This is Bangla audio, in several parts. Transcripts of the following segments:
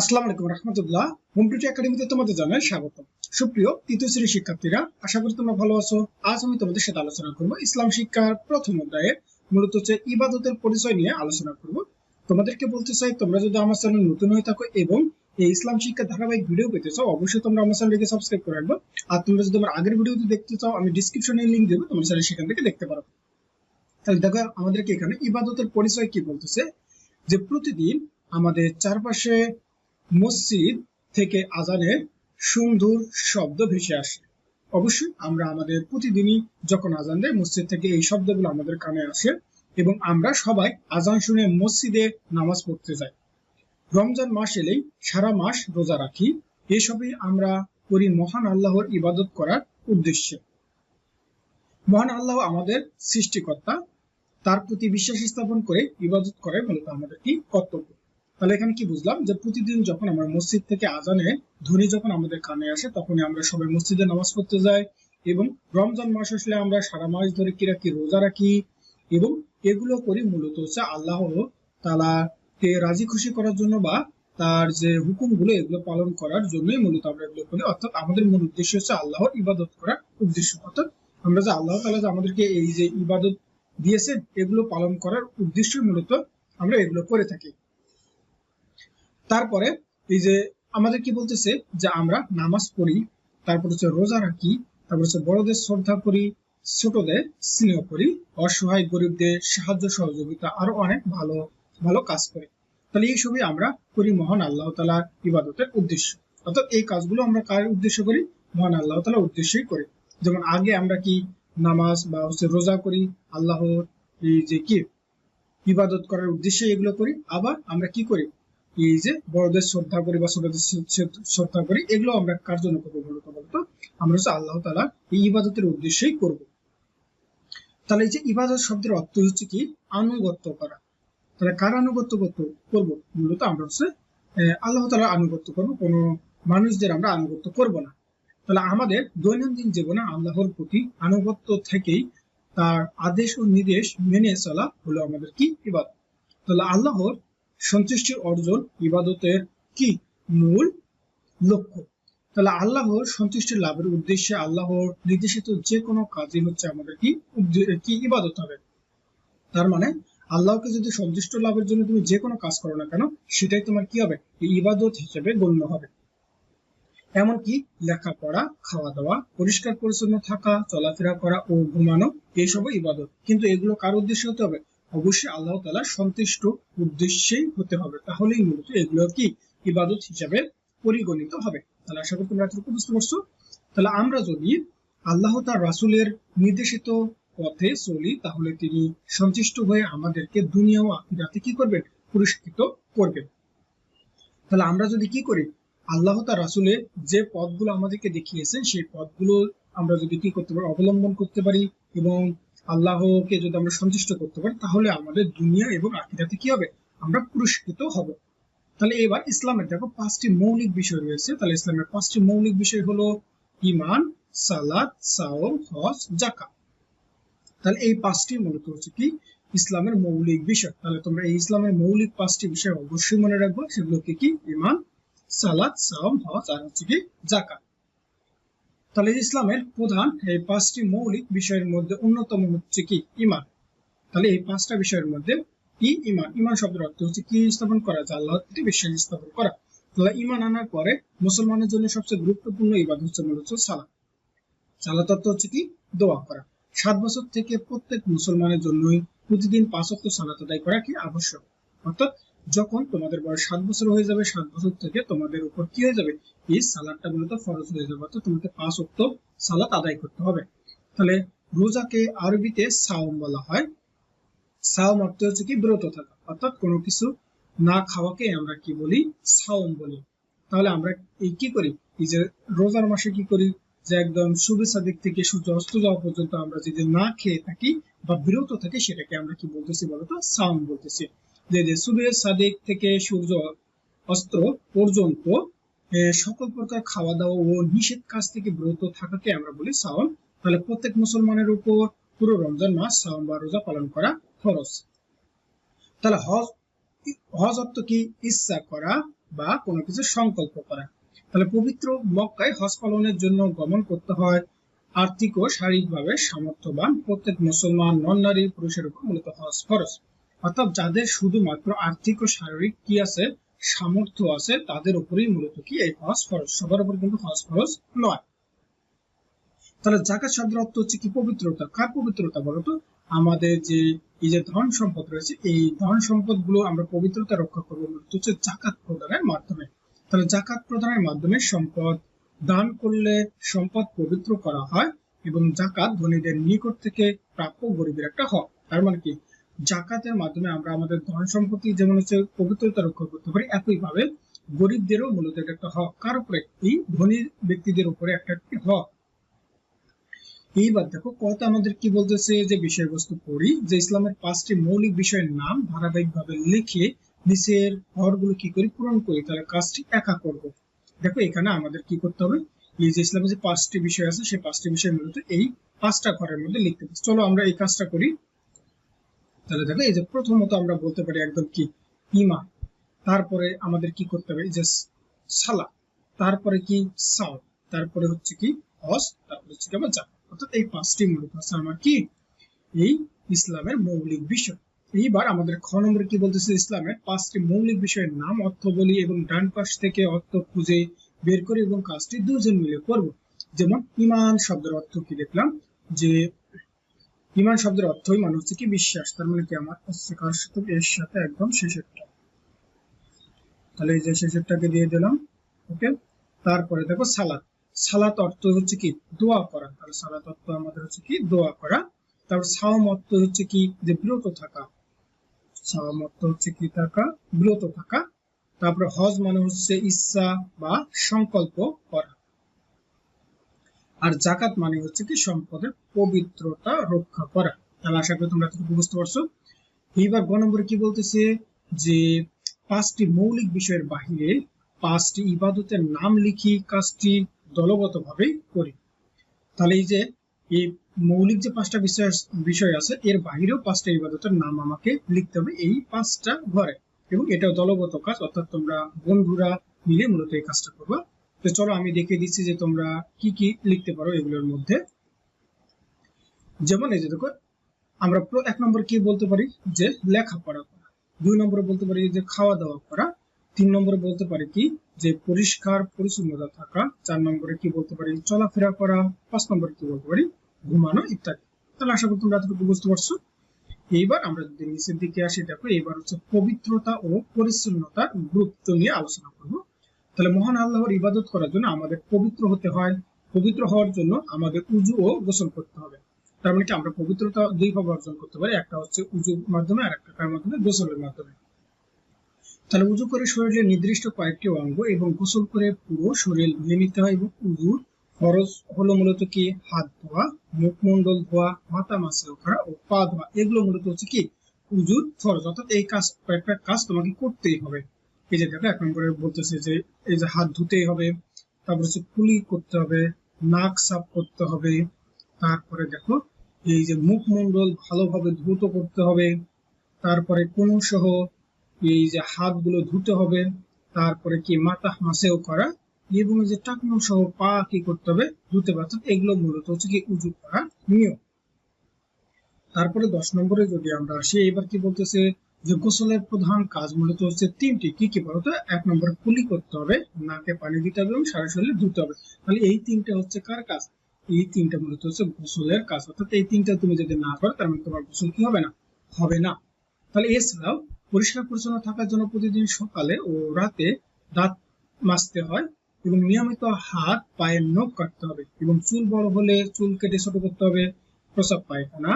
আসসালামু আলাইকুম রহমতুল্লাহ। হোম টুটি একাডেমিতে তোমাদের জানাই স্বাগত সুপ্রিয়, তৃতীয় শ্রেণির শিক্ষার্থীরা, আশা করি তোমরা ভালো আছো। আজ আমি তোমাদের সাথে আলোচনা করব ইসলাম শিক্ষার প্রথম অধ্যায়ে। মূলত হচ্ছে ইবাদতের পরিচয় নিয়ে আলোচনা করব। তোমাদেরকে বলতে চাই, তোমরা যদি আমার চ্যানেল নতুন হয়ে থাকো এবং এই ইসলাম শিক্ষা ধারাবাহিক ভিডিও পেতে চাও, অবশ্যই তোমরা আমার চ্যানেলকে সাবস্ক্রাইব করে রাখবে। আর তোমরা যদি আমার আগের ভিডিওটি দেখতে চাও, আমি ডিসক্রিপশনে লিংক দেবো, তোমরা চ্যানেল সেখান থেকে দেখতে পারো। তাহলে দেখো, আমাদেরকে এখানে ইবাদতের পরিচয় কি বলতেছে? যে প্রতিদিন আমাদের চারপাশে মসজিদ থেকে আজানের সুন্দর শব্দ ভেসে আসে। অবশ্যই আমরা আমাদের প্রতিদিনই যখন আজান দেয়, মসজিদ থেকে এই শব্দগুলো আমাদের কানে আসে এবং আমরা সবাই আজান শুনে মসজিদে নামাজ পড়তে যাই। রমজান মাস এলেই সারা মাস রোজা রাখি। এসবই আমরা করি মহান আল্লাহর ইবাদত করার উদ্দেশ্যে। মহান আল্লাহ আমাদের সৃষ্টিকর্তা, তার প্রতি বিশ্বাস স্থাপন করে ইবাদত করে মূলত আমাদের কি কর্তব্য। তাহলে এখানে কি বুঝলাম? যে প্রতিদিন যখন আমরা মসজিদ থেকে আজানে ধ্বনি যখন আমাদের কানে আসে, তখনই আমরা সবাই মসজিদে নামাজ পড়তে যাই এবং রমজান মাস আসলে আমরা সারা মাস ধরে কি রাখি? রোজা রাখি এবং এগুলো করি মূলত হচ্ছে আল্লাহ তালা কে রাজি খুশি করার জন্য বা তার যে হুকুমগুলো এগুলো পালন করার জন্যই মূলত আমরা এগুলো করি। অর্থাৎ আমাদের মূল উদ্দেশ্য হচ্ছে আল্লাহর ইবাদত করার উদ্দেশ্য। অর্থাৎ আমরা যে আল্লাহ তালা যে আমাদেরকে এই যে ইবাদত দিয়েছেন, এগুলো পালন করার উদ্দেশ্যই মূলত আমরা এগুলো করে থাকি। তারপরে এই যে আমাদের কি বলতেছে? যে আমরা নামাজ পড়ি, তারপর হচ্ছে রোজা রাখি, তারপর হচ্ছে বড়দের শ্রদ্ধা করি, ছোটদের স্নেহ করি, অসহায় গরিবদের সাহায্য সহযোগিতা, আরও অনেক ভালো ভালো কাজ করি। তাহলে এই সবই আমরা করি মহান আল্লাহ তালার ইবাদতের উদ্দেশ্য। অর্থাৎ এই কাজগুলো আমরা কার উদ্দেশ্য করি? মহান আল্লাহ তালার উদ্দেশ্যই করি। যেমন আগে আমরা কি নামাজ বা হচ্ছে রোজা করি, আল্লাহর এই যে কি, ইবাদত করার উদ্দেশ্যে এগুলো করি, আবার আমরা কি করি? এই যে বড়দের শ্রদ্ধা করি বা ছোটদের শ্রদ্ধা করি, এগুলো আমরা কার জন্য করব মূলত বলতো আমরা হচ্ছে আল্লাহ তালা এই ইবাদতের উদ্দেশ্যেই করব। তাহলে এই যে ইবাদত শব্দের অর্থ হচ্ছে কি? আনুগত্য করা। তাহলে কার আনুগত্য করব মূলত আমরা হচ্ছে আল্লাহ তালা আনুগত্য করব। কোনো মানুষদের আমরা আনুগত্য করব না। তাহলে আমাদের দৈনন্দিন জীবনে আল্লাহর প্রতি আনুগত্য থেকেই তার আদেশ ও নির্দেশ মেনে চলা হলো আমাদের কি? ইবাদত। তাহলে আল্লাহর সন্তুষ্টির অর্জন ইবাদতের কি মূল লক্ষ্য? তাহলে আল্লাহর সন্তুষ্টি লাভের উদ্দেশ্যে আল্লাহর নির্দেশিত যে কোনো কাজই হচ্ছে আমাদের কি কি ইবাদত হবে? তার মানে আল্লাহকে যদি সন্তুষ্ট লাভের জন্য তুমি যে কোনো কাজ করো না কেন, সেটাই তোমার কি হবে? ইবাদত হিসেবে গণ্য হবে। এমনকি লেখাপড়া খাওয়া দাওয়া পরিষ্কার পরিচ্ছন্ন থাকা, চলাফেরা করা ও ঘুমানো এইসবও ইবাদত। কিন্তু এগুলো কার উদ্দেশ্যে হতে হবে? অবশ্যই আল্লাহ তালা সন্তুষ্ট উদ্দেশ্যেই হতে হবে। তাহলেই মূলত এগুলো কি? ইবাদত হিসাবে পরিগণিত হবে। তাহলে আশা করি তোমরা এতটুকু বুঝতে পারছ। তাহলে আমরা যদি আল্লাহ তার রাসুলের নির্দেশিত পথে চলি, তাহলে তিনি সন্তুষ্ট হয়ে আমাদেরকে দুনিয়া ও আখিরাতে কি করবেন? পুরস্কৃত করবেন। তাহলে আমরা যদি কি করি? আল্লাহ তার রাসুলের যে পথগুলো আমাদেরকে দেখিয়েছেন, সেই পথগুলো আমরা যদি কি করতে পারি, অবলম্বন করতে পারি এবং আল্লাহকে যদি আমরা সন্তুষ্ট করতে পারি, তাহলে আমাদের দুনিয়া এবং আকিরাতে কি হবে? আমরা পুরস্কৃত হব। তাহলে এবার ইসলামের দেখো পাঁচটি মৌলিক বিষয় রয়েছে। তাহলে ইসলামের পাঁচটি মৌলিক বিষয় হলো ইমান সালাদ সাওম, হজ জাকা তাহলে এই পাঁচটি মূলত হচ্ছে কি? ইসলামের মৌলিক বিষয়। তাহলে তোমরা এই ইসলামের মৌলিক পাঁচটি বিষয় অবশ্যই মনে রাখব। সেগুলো কি কি? ইমান সালাদ সাওম, হজ আর হচ্ছে কি? জাকা তাহলে ইসলামের প্রধান এই পাঁচটি মৌলিক বিষয়ের মধ্যে অন্যতম হচ্ছে কি? ইমান তাহলে এই পাঁচটা বিষয়ের মধ্যে কি ইমান ইমান শব্দের অর্থ হচ্ছে কি স্থাপন করা? যা আল্লাহ বিশ্বাস স্থাপন করা। তাহলে ইমান আনার পরে মুসলমানের জন্য সবচেয়ে গুরুত্বপূর্ণ ইবাদ হচ্ছে মূলত সালাত। সালাত অর্থ হচ্ছে কি? দোয়া করা। সাত বছর থেকে প্রত্যেক মুসলমানের জন্যই প্রতিদিন পাঁচ অক্ট সালাত আদায় করা কি আবশ্যক? অর্থাৎ যখন তোমাদের বয়স সাত বছর হয়ে যাবে, সাত বছর থেকে তোমাদের উপর কি হয়ে যাবে? এই সালাদটা মূলত ফরজ হয়ে যাবে, অর্থাৎ তোমাকে পাঁচ অক্ট সালাত আদায় করতে হবে। তাহলে রোজাকে আরবিতে সাওম বলা হয়। সাওম অর্থ হচ্ছে কি? বিরত থাকা। অর্থাৎ কোনো কিছু না খাওয়াকে আমরা কি বলি? সাওম বলি। তাহলে আমরা এই কি করি? এই যে রোজার মাসে কি করি? যে একদম শুভেচ্ছা দিক থেকে সূর্য অস্ত যাওয়া পর্যন্ত আমরা যদি না খেয়ে থাকি বা বিরত থাকি, সেটাকে আমরা কি বলতেছি বলতো সাওম বলতেছি। যে যে সুবে সাদিক থেকে সূর্য অস্ত্র পর্যন্ত সকল প্রকার খাওয়া দাওয়া ও নিষেধ কাজ থেকে বিরত থাকাকে আমরা বলি সাওম তাহলে প্রত্যেক মুসলমানের উপর পুরো রমজান মাস সাওম বা রোজা পালন করা তাহলে হজ হজ অর্থ কি? ইচ্ছা করা বা কোনো কিছু সংকল্প করা। তাহলে পবিত্র মক্কায় হজ পালনের জন্য গমন করতে হয় আর্থিক ও শারীরিকভাবে সামর্থ্যবান প্রত্যেক মুসলমান নন নারী পুরুষের উপর মূলত হজ ফরজ। অর্থাৎ যাদের শুধুমাত্র আর্থিক ও শারীরিক কি আছে, সামর্থ্য আছে, তাদের উপরেই মূলত কি এই হজ ফরজ সবার উপর কিন্তু হজ ফরজ নয়। তাহলে জাকাত শব্দের অর্থ হচ্ছে কি? পবিত্রতা। কার পবিত্রতা বলতো আমাদের যে, এই যে ধন সম্পদ রয়েছে, এই ধন সম্পদগুলো আমরা পবিত্রতা রক্ষা করব মূলত হচ্ছে জাকাত প্রদানের মাধ্যমে। তাহলে জাকাত প্রদানের মাধ্যমে সম্পদ দান করলে সম্পদ পবিত্র করা হয় এবং জাকাত ধনীদের নিকট থেকে প্রাপ্য গরিবের একটা হক। তার মানে কি? জাকাতের মাধ্যমে আমরা আমাদের ধন সম্পত্তি যেমন হচ্ছে পবিত্রতা রক্ষা করতে পারি একইভাবে গরিবদেরও মূলত এটা একটা হক। কার উপরে? এই ধনী ব্যক্তিদের উপরে একটা একটি হক? এইবার দেখো, কত আমাদের কি বলতেছে যে বিষয়বস্তু পড়ি, যে ইসলামের পাঁচটি মৌলিক বিষয়ের নাম ধারাবাহিকভাবে লিখে নিচের হরগুলো কি করি? পূরণ করি, তাহলে কাজটি একা করব। দেখো, এখানে আমাদের কি করতে হবে? এই যে ইসলামের যে পাঁচটি বিষয় আছে সেই পাঁচটি বিষয় মূলত এই পাঁচটা ঘরের মধ্যে লিখতে হবে। চলো আমরা এই কাজটা করি। তাহলে দেখো, এই যে প্রথমত আমরা বলতে পারি একদম কি ইমা তারপরে আমাদের কি করতে হবে? যে সালা তারপরে কি? সাল তারপরে হচ্ছে কি? হজ। তারপরে হচ্ছে কি? আমার জাকাত অর্থাৎ এই পাঁচটি মূলত হচ্ছে আমার কি? এই ইসলামের মৌলিক বিষয়। এইবার আমাদের খ নম্বরে কি বলতেছে ইসলামের? পাঁচটি মৌলিক বিষয়ের নাম, অর্থ বলি এবং ডান পাশ থেকে অর্থ খুঁজে বের করে এবং কাজটি দুজন মিলে করব। যেমন, ইমান শব্দের অর্থ কি দেখলাম? যে ইমান শব্দের অর্থই মানে হচ্ছে কি বিশ্বাস। তার মানে কি আমার হচ্ছে কার সাথে এর সাথে একদম শেষেরটা তাহলে এই যে শেষেরটাকে দিয়ে দিলাম, ওকে? তারপরে দেখো সালাত। সালাত অর্থ হচ্ছে কি? দোয়া করা। তাহলে সালাত অর্থ আমাদের হচ্ছে কি? দোয়া করা। তারপর সাওম অর্থ হচ্ছে কি? যে বিরত থাকা। সাওম অর্থ হচ্ছে কি থাকা? বিরত থাকা। তারপরে হজ মানে হচ্ছে ইচ্ছা বা সংকল্প করা। আর জাকাত মানে হচ্ছে কি সম্পদের পবিত্রতা রক্ষা করা। তাহলে আশা করি তোমরা এতটুকু বুঝতে পারছ। এইবার গ নম্বরে কি বলতেছে? যে পাঁচটি মৌলিক বিষয়ের বাহিরে পাঁচটি ইবাদতের নাম লিখি, কাজটি দলগত ভাবে করি। তাহলে এই যে এই মৌলিক যে পাঁচটা বিষয় বিষয় আছে, এর বাহিরেও পাঁচটা ইবাদতের নাম আমাকে লিখতে হবে এই পাঁচটা ঘরে। এবং এটাও দলগত কাজ, অর্থাৎ তোমরা বন্ধুরা মিলে মূলত এই কাজটা করবা। তো চলো আমি দেখিয়ে দিচ্ছি যে তোমরা কি কি লিখতে পারো এগুলোর মধ্যে। যেমন এই যে দেখো, আমরা এক নম্বর কি বলতে পারি? যে লেখাপড়া করা। দুই নম্বরে বলতে পারি যে খাওয়া দাওয়া করা। তিন নম্বরে বলতে পারি কি? যে পরিষ্কার পরিচ্ছন্নতা থাকা। চার নম্বরে কি বলতে পারি? চলাফেরা করা। পাঁচ নম্বরে কি বলতে পারি? ঘুমানো ইত্যাদি। তাহলে আশা করি তোমরা এতটুকু বুঝতে পারছ। এইবার আমরা যদি নিচের দিকে আসি, দেখো এবার হচ্ছে পবিত্রতা ও পরিচ্ছন্নতার গুরুত্ব নিয়ে আলোচনা করব। তাহলে মহান আল্লাহর ইবাদত করার জন্য আমাদের পবিত্র হতে হয়। পবিত্র হওয়ার জন্য আমাদের উজু ও গোসল করতে হবে। তার মানে কি? আমরা পবিত্রতা দুই ভাবে অর্জন করতে পারি। একটা হচ্ছে উজুর মাধ্যমে, আর একটা কার মাধ্যমে? গোসলের মাধ্যমে। তাহলে উজু করে শরীরের নির্দিষ্ট কয়েকটি অঙ্গ এবং গোসল করে পুরো শরীর ধুয়ে নিতে হয় এবং উজুর খরচ হলো মূলত কি? হাত ধোয়া মুখমন্ডল ধোয়া, মাথা মাসেও করা ও পা ধোয়া। এগুলো মূলত হচ্ছে কি? উজুর খরচ অর্থাৎ এই কাজ, কয়েকটা কাজ তোমাকে করতেই হবে। এই যে এক নম্বরে বলতেছে যে এই যে হাত ধুতেই হবে, তারপর হচ্ছে কুলি করতে হবে, নাক সাফ করতে হবে, তারপরে দেখো এই যে মুখমন্ডল ভালোভাবে ধুত করতে হবে, তারপরে কোন সহ এই যে হাতগুলো ধুতে হবে, তারপরে কি মাথা মাসেও করা, এবং যে টাকনো সহ পা কি করতে হবে, ধুতে পারছে এগুলো মূলত হচ্ছে কি উজু করা নিয়ম। তারপরে দশ নম্বরে যদি আমরা আসি, এবার কি বলতেছে যে গোসলের প্রধান কাজ মূলত হচ্ছে তিনটি। কি কি বলতো? এক নম্বর, কুলি করতে হবে, নাকে পানি দিতে হবে এবং সারা শরীরে ধুতে হবে। তাহলে এই তিনটা হচ্ছে কার কাজ? এই তিনটা মূলত হচ্ছে গোসলের কাজ। অর্থাৎ এই তিনটা তুমি যদি না করো, তার মানে তোমার গোসল কি হবে না? হবে না। তাহলে এছাড়াও পরিষ্কার পরিচ্ছন্ন থাকার জন্য প্রতিদিন সকালে ও রাতে দাঁত মাজতে হয় এবং নিয়মিত হাত পায়ের নখ কাটতে হবে এবং চুল বড় হলে চুল কেটে ছোট করতে হবে, প্রসাব পায়খানা,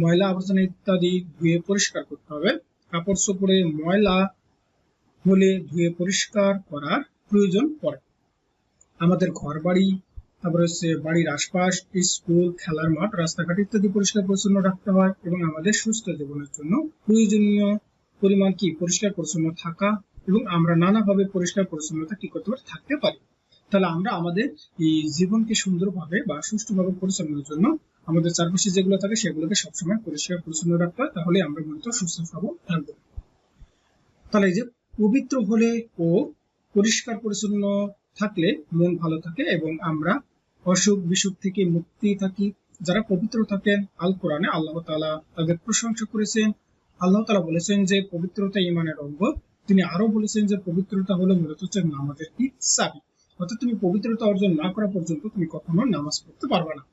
ময়লা আবর্জনা ইত্যাদি ধুয়ে পরিষ্কার করতে হবে। কাপড় চোপড়ে ময়লা হলে ধুয়ে পরিষ্কার করার প্রয়োজন পড়ে। আমাদের ঘর বাড়ি তারপরে হচ্ছে বাড়ির আশপাশ, স্কুল, খেলার মাঠ, রাস্তাঘাট ইত্যাদি পরিষ্কার পরিচ্ছন্ন রাখতে হয় এবং আমাদের সুস্থ জীবনের জন্য প্রয়োজনীয় পরিমাণ কি? পরিষ্কার পরিচ্ছন্ন থাকা এবং আমরা নানাভাবে পরিষ্কার পরিচ্ছন্নতা কি করতে থাকতে পারি। তাহলে আমরা আমাদের এই জীবনকে সুন্দরভাবে বা সুষ্ঠুভাবে পরিচালনার জন্য আমাদের চারপাশে যেগুলো থাকে সেগুলোকে সবসময় পরিষ্কার, পরিচ্ছন্ন রাখতে হয় তাহলে আমরা মূলত সুস্থ সবল থাকব। তাহলে যে পবিত্র হলে ও পরিষ্কার, পরিচ্ছন্ন থাকলে মন ভালো থাকে এবং আমরা অসুখ বিসুখ থেকে মুক্তি থাকি। যারা পবিত্র থাকেন, আল কোরআনে আল্লাহ তাআলা তাদের প্রশংসা করেছেন। আল্লাহ তালা বলেছেন যে পবিত্রতা ইমানের অঙ্গ। তিনি আরও বলেছেন যে পবিত্রতা হলো মূলত হচ্ছে নামাজের কি চাবি অর্থাৎ তুমি পবিত্রতা অর্জন না করা পর্যন্ত তুমি কখনো নামাজ পড়তে পারবে না।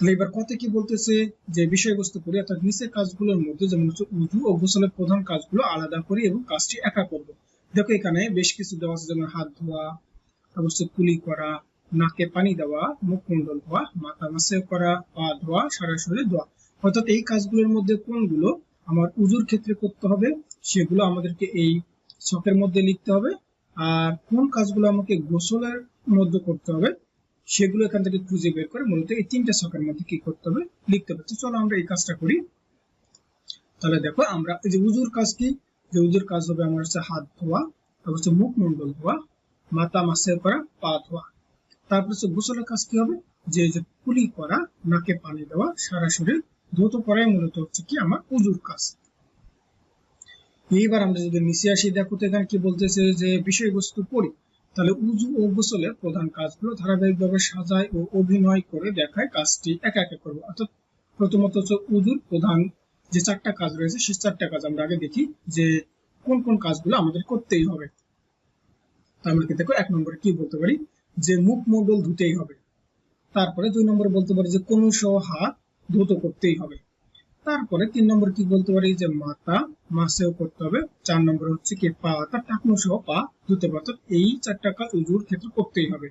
তাহলে এবার কথা কি বলতেছে? যে বিষয়বস্তু করি অর্থাৎ নিচের কাজগুলোর মধ্যে যেমন হচ্ছে উজু ও গোসলের প্রধান কাজগুলো আলাদা করি এবং কাজটি একা করব। দেখো এখানে বেশ কিছু দেওয়া আছে, যেমন হাত ধোয়া, তারপর কুলি করা, নাকে পানি দেওয়া মুখ মুখমণ্ডল ধোয়া, মাথা মাসে করা, পা ধোয়া সারা শরীরে ধোয়া। অর্থাৎ এই কাজগুলোর মধ্যে কোনগুলো আমার উজুর ক্ষেত্রে করতে হবে, সেগুলো আমাদেরকে এই ছকের মধ্যে লিখতে হবে। আর কোন কাজগুলো আমাকে গোসলের মধ্যে করতে হবে সেগুলো এখান থেকে খুঁজে বের করে মূলত এই তিনটা ছকের মধ্যে কি করতে হবে? লিখতে হবে। তো চলো আমরা এই কাজটা করি। তাহলে দেখো, আমরা এই যে উজুর কাজ কি? যে উজুর কাজ হবে আমার হচ্ছে হাত ধোয়া, তারপর হচ্ছে মুখ মন্ডল ধোয়া, মাথা মাসের করা, পা ধোয়া। তারপর হচ্ছে গোসলের কাজ কি হবে? যে যে কুলি করা, নাকে পানি দেওয়া, সারা শরীর। ধৌত করাই মূলত হচ্ছে কি আমার উজুর কাজ। এইবার আমরা যদি নিচে আসি, দেখো তো এখানে কি বলতেছে যে বিষয়বস্তু পড়ি। তাহলে উজু ও গোসলের প্রধান কাজগুলো ধারাবাহিকভাবে সাজায় ও অভিনয় করে দেখায় কাজটি একা একা করব। অর্থাৎ প্রথমত হচ্ছে উজুর প্রধান যে চারটা কাজ রয়েছে, সেই চারটা কাজ আমরা আগে দেখি যে কোন কোন কাজগুলো আমাদের করতেই হবে। আমরা কি দেখো, এক নম্বরে কি বলতে পারি? যে মুখ মন্ডল ধুতেই হবে। তারপরে দুই নম্বরে বলতে পারি যে কোন সহ হাত ধুত করতেই হবে। তারপরে তিন নম্বর কি বলতে পারি? যে মাথা মাসেও করতে হবে। চার নম্বর হচ্ছে কি, পা, অর্থাৎ টাকনো সহ পা ধুতে পারত এই চারটা কাজ উজুর ক্ষেত্রে করতেই হবে।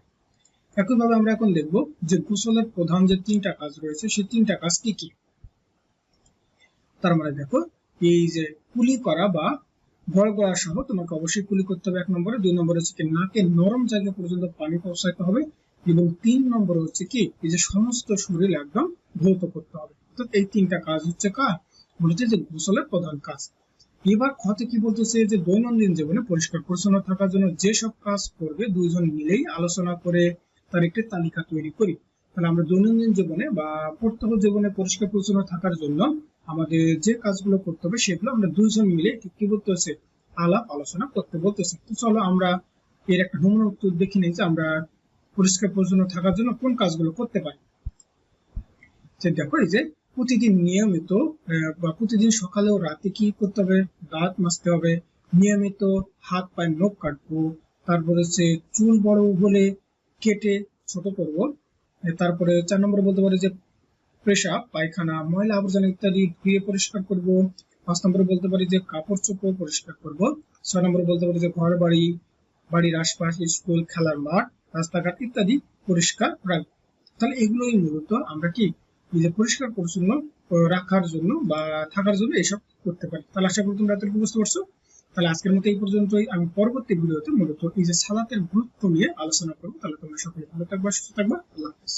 একইভাবে আমরা এখন দেখব যে গোসলের প্রধান যে তিনটা কাজ রয়েছে, সেই তিনটা কাজ কি কি? তার মানে দেখো, এই যে কুলি করা বা গড়গড়া সহ তোমাকে অবশ্যই কুলি করতে হবে এক নম্বরে। দুই নম্বরে হচ্ছে কি, নাকে নরম জায়গা পর্যন্ত পানি পৌঁছাতে হবে। এবং তিন নম্বর হচ্ছে কি, এই যে সমস্ত শরীর একদম ধৌত করতে হবে। অর্থাৎ এই তিনটা কাজ হচ্ছে কার বলেছে যে গোসলের প্রধান কাজ। এবার ক্ষতে কি বলতেছে? যে দৈনন্দিন জীবনে পরিষ্কার পরিচ্ছন্ন থাকার জন্য যেসব কাজ করবে, দুইজন মিলেই আলোচনা করে তার একটি তালিকা তৈরি করি। তাহলে আমরা দৈনন্দিন জীবনে বা প্রত্যহ জীবনে পরিষ্কার পরিচ্ছন্ন থাকার জন্য আমাদের যে কাজগুলো করতে হবে সেগুলো আমরা দুইজন মিলে কি বলতে হচ্ছে আলাপ আলোচনা করতে বলতেছে। তো চলো আমরা এর একটা নমুনা উত্তর দেখে নিই যে আমরা পরিষ্কার পরিচ্ছন্ন থাকার জন্য কোন কাজগুলো করতে পারি। দেখো এই যে প্রতিদিন নিয়মিত বা প্রতিদিন সকালে ও রাতে কি করতে হবে? দাঁত মাজতে হবে। নিয়মিত হাত পায়ে নখ কাটবো। তারপর হচ্ছে চুল বড় হলে কেটে ছোট করব। তারপরে চার নম্বর বলতে পারি যে পেশাব পায়খানা, ময়লা আবর্জনা ইত্যাদি ধুয়ে পরিষ্কার করব। পাঁচ নম্বরে বলতে পারি যে কাপড় চোপড় পরিষ্কার করব। ছয় নম্বরে বলতে পারি যে ঘর বাড়ি, বাড়ির আশপাশ, স্কুল, খেলার মাঠ, রাস্তাঘাট ইত্যাদি পরিষ্কার রাখব। তাহলে এগুলোই মূলত আমরা কি নিজে পরিষ্কার পরিচ্ছন্ন রাখার জন্য বা থাকার জন্য এসব করতে পারি। তাহলে আশা করি তোমরা এতটুকু বুঝতে পারছ। তাহলে আজকের মতো এই পর্যন্তই। আমি পরবর্তী ভিডিওতে মূলত এই যে সালাতের গুরুত্ব নিয়ে আলোচনা করব। তাহলে তোমরা সকলে ভালো থাকবা, সুস্থ থাকবা। আল্লাহ হাফিজ।